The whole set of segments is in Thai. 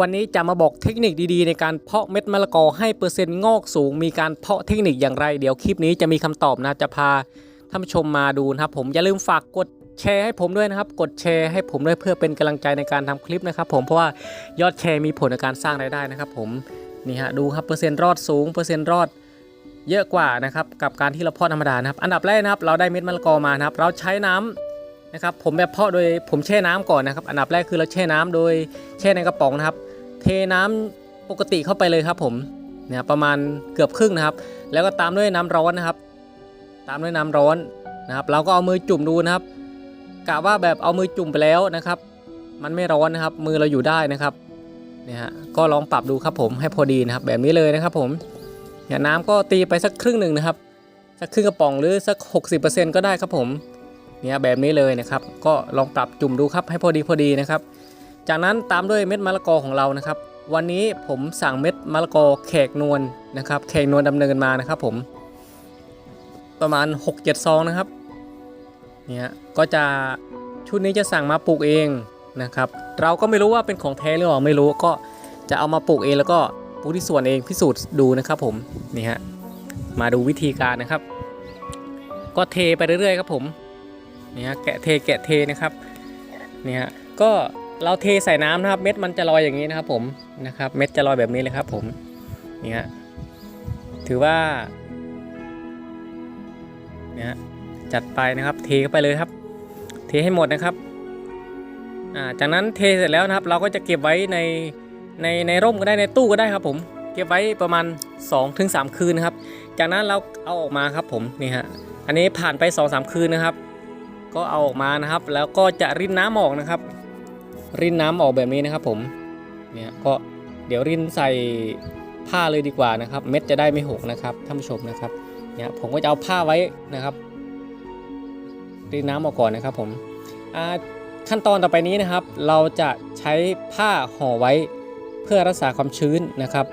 วันนี้จะมาบอกเทคนิคดีๆ ในการเพาะเม็ดมะละกอให้เปอร์เซ็นต์งอกสูง มีการเพาะเทคนิคอย่างไร เดี๋ยวคลิปนี้จะมีคำตอบนะจะพาท่านผู้ชมมาดูนะครับ ผมอย่าลืมฝากกดแชร์ให้ผมด้วยนะครับ กดแชร์ให้ผมด้วยเพื่อเป็นกำลังใจในการทำคลิปนะครับ ผมเพราะว่ายอดแชร์มีผลในการสร้างรายได้นะครับ ผมนี่ฮะดูครับเปอร์เซ็นต์รอดสูงเปอร์เซ็นต์รอดเยอะกว่านะครับกับการที่เราเพาะธรรมดานะครับ อันดับแรกนะครับ เราได้เม็ดมะละกอมานะครับ เราใช้น้ำ นะครับผมแบบเพาะโดยผมแช่น้ำก่อนนะครับ อันดับแรกคือเราแช่น้ำโดยแช่ในกระป๋องนะครับ เทน้ำปกติเข้าไปเลยครับผมเนี่ยประมาณเกือบครึ่งนะครับ แล้วก็ตามด้วยน้ำร้อนนะครับ ตามด้วยน้ำร้อนนะครับ เราก็เอามือจุ่มดูนะครับกะว่าแบบเอามือจุ่มไปแล้วนะครับ มันไม่ร้อนนะครับ มือเราอยู่ได้นะครับเนี่ยฮะก็ลองปรับดูครับผมให้พอดีนะครับ แบบนี้เลยนะครับผมเนี่ยน้ำก็ตีไปสักครึ่งหนึ่งนะครับ สักครึ่งกระป๋องหรือสัก 60%ก็ได้ครับผม เนี่ยแบบนี้เลยนะครับ ก็ลองปรับจุ่มดูครับให้พอดีพอดีนะครับ จากนั้นตามด้วยเม็ดมะละกอของเรานะครับ วันนี้ผมสั่งเม็ดมะละกอแขกนวลนะครับแขกนวลดำเนินมานะครับ ผม ประมาณ 6-7ซองนะครับเนี่ยก็จะชุดนี้จะสั่งมาปลูกเองนะครับ เราก็ไม่รู้ว่าเป็นของแท้หรือเปล่าไม่รู้ก็จะเอามาปลูกเองแล้วก็ปลูกที่สวนเองพิสูจน์ดูนะครับ ผมนี่ฮะมาดูวิธีการนะครับ ก็เทไปเรื่อยๆครับผม นี่ฮะแกะเทแกะเทนะครับนี่ฮะก็เราเทใส่น้ำนะครับ เม็ดมันจะลอยอย่างนี้นะครับ ผมนะครับ เม็ดจะลอยแบบนี้เลยครับ ผมนี่ฮะถือว่าเนี่ยฮะจัดไปนะครับ เทเข้าไปเลยครับ เทให้หมดนะครับอ่าจากนั้นเทเสร็จแล้วนะครับ เราก็จะเก็บไว้ในในในร่มก็ได้ในตู้ก็ได้ครับผมเก็บไว้ประมาณ 2-3 คืนนะครับ จากนั้นเราเอาออกมาครับผมนี่ฮะอันนี้ผ่านไป 2-3 คืนนะครับ ก็เอาออกมานะครับ แล้วก็จะรินน้ำออกนะครับ รินน้ำออกแบบนี้นะครับ ผมเนี่ยก็เดี๋ยวรินใส่ผ้าเลยดีกว่านะครับ เม็ดจะได้ไม่หกนะครับท่านผู้ชมนะครับเนี่ยผมก็จะเอาผ้าไว้นะครับรินน้ำออกก่อนนะครับผมอ่าขั้นตอนต่อไปนี้นะครับ เราจะใช้ผ้าห่อไว้เพื่อรักษาความชื้นนะครับ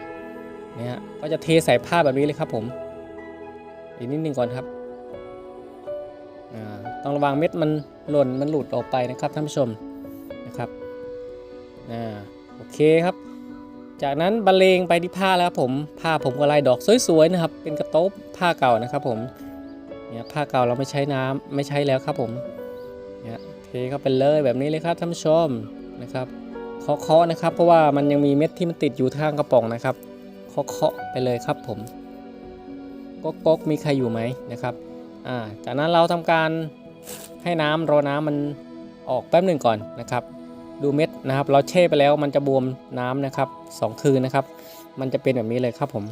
เนี่ยก็จะเทใส่ผ้าแบบนี้เลยครับผม อีกนิดนึงก่อนครับอ่า ต้องระวังเม็ดมันหล่นมันหลุดออกไปนะครับท่านผู้ชมนะครับอ่าโอเคครับ จากนั้นบรรเลงไปที่ผ้าแล้วครับผมผ้าผมก็ลายดอกสวยๆนะครับ เป็นกระโต๊บผ้าเก่านะครับผมเนี่ยผ้าเก่าเราไม่ใช้น้ำไม่ใช้แล้วครับผมเนี่ยเทเข้าไปเลยแบบนี้เลยครับท่านผู้ชมนะครับเคาะๆนะครับ เพราะว่ามันยังมีเม็ดที่มันติดอยู่ทางกระป๋องนะครับเคาะๆไปเลยครับผมก๊กก๊กมีใครอยู่ไหมนะครับอ่าจากนั้นเราทำการ ให้น้ำรอน้ำมันออกแป๊บหนึ่งก่อนนะครับ ดูเม็ดนะครับ เราแช่ไปแล้วมันจะบวมน้ำนะครับสองคืนนะครับ มันจะเป็นแบบนี้เลยครับผม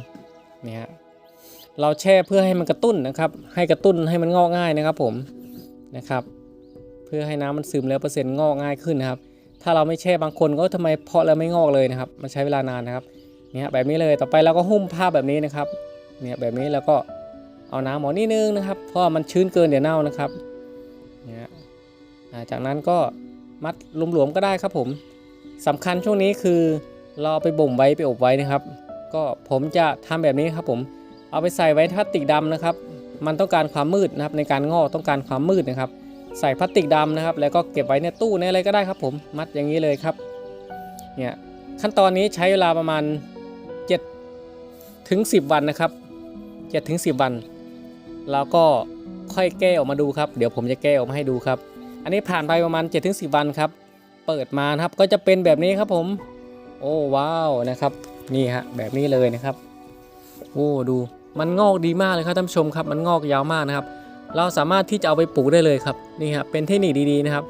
นี่ฮะเราแช่เพื่อให้มันกระตุ้นนะครับ ให้กระตุ้นให้มันงอกง่ายนะครับผมนะครับ เพื่อให้น้ำมันซึมแล้วเปอร์เซ็นต์งอกง่ายขึ้นนะครับ ถ้าเราไม่แช่บางคนก็ทำไมเพาะแล้วไม่งอกเลยนะครับ มันใช้เวลานานนะครับเนี่ยแบบนี้เลยต่อไปเราก็หุ้มผ้าแบบนี้นะครับเนี่ยแบบนี้แล้วก็เอาน้ำหมอนิดนึงนะครับ เพราะมันชื้นเกินเดี๋ยวเน่านะครับ จากนั้นก็มัดหลวมๆก็ได้ครับผมสำคัญช่วงนี้คือเราเอไปบ่มไว้ไปอบไว้นะครับ ก็ผมจะทำแบบนี้ครับผม เอาไปใส่ไว้พลาสติกดำนะครับ มันต้องการความมืดนะครับในการงอกต้องการความมืดนะครับ ใส่พลาสติกดำนะครับ แล้วก็เก็บไว้ในตู้ในอะไรก็ได้ครับผมมัดอย่างนี้เลยครับเนี่ยขั้นตอนนี้ใช้เวลาประมาณ7ถึง10 วันนะครับ7ถึง10 วัน แล้วก็ค่อยแก้ออกมาดูครับ เดี๋ยวผมจะแก้ออกมาให้ดูครับ อันนี้ผ่านไปประมาณ7ถึง10 วันครับ เปิดมานะครับก็จะเป็นแบบนี้ครับผม โอ้ว้าวนะครับ นี่ฮะแบบนี้เลยนะครับ โอ้ดูมันงอกดีมากเลยครับท่านผู้ชมครับ มันงอกยาวมากนะครับ เราสามารถที่จะเอาไปปลูกได้เลยครับนี่ครับเป็นเทคนิคดีๆนะครับ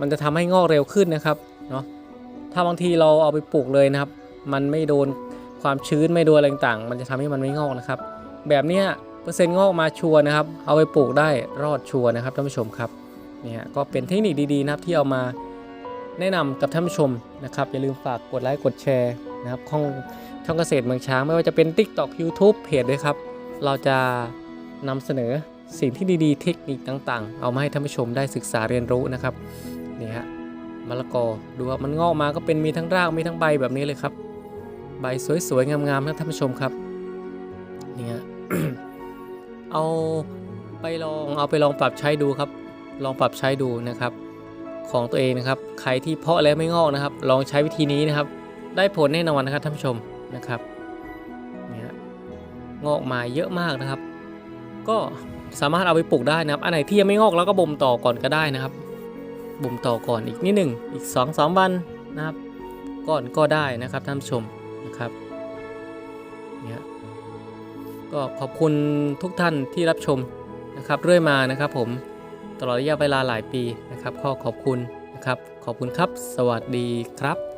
มันจะทำให้งอกเร็วขึ้นนะครับเนาะถ้าบางทีเราเอาไปปลูกเลยนะครับ มันไม่โดนความชื้นไม่โดนอะไรต่างๆมันจะทำให้มันไม่งอกนะครับ แบบนี้เปอร์เซ็นต์งอกมาชัวร์นะครับ เอาไปปลูกได้รอดชัวร์นะครับท่านผู้ชมครับ นี่ฮะก็เป็นเทคนิคดีๆนะครับที่เอามาแนะนำกับท่านผู้ชมนะครับ อย่าลืมฝากกดไลค์กดแชร์นะครับของช่องเกษตรเมืองช้างไม่ว่าจะเป็น TikTok YouTube เพจด้วยครับ เราจะนำเสนอสิ่งที่ดีๆ เทคนิคต่างๆ เอามาให้ท่านผู้ชมได้ศึกษาเรียนรู้นะครับนี่ฮะมะละกอดูว่ามันงอกมาก็เป็นมีทั้งรากมีทั้งใบแบบนี้เลยครับ ใบสวยๆงามๆนะท่านผู้ชมครับนี่ฮะเอาไปลองเอาไปลองปรับใช้ดูครับ ลองปรับใช้ดูนะครับ ของตัวเองนะครับ ใครที่เพาะแล้วไม่งอกนะครับ ลองใช้วิธีนี้นะครับ ได้ผลแน่นอนนะครับท่านผู้ชมนะครับเนี่ยงอกมาเยอะมากนะครับ ก็สามารถเอาไปปลูกได้นะครับ อันไหนที่ยังไม่งอกเราก็บ่มต่อก่อนก็ได้นะครับ บ่มต่อก่อนอีกนิดหนึ่งอีก2อสวันนะครับ ก่อนก็ได้นะครับท่านผู้ชมนะครับเนี่ยก็ขอบคุณทุกท่านที่รับชมนะครับเรื่อยมานะครับผม ตลอดระยะเวลาหลายปีนะครับขอขอบคุณนะครับ ขอบคุณครับ สวัสดีครับ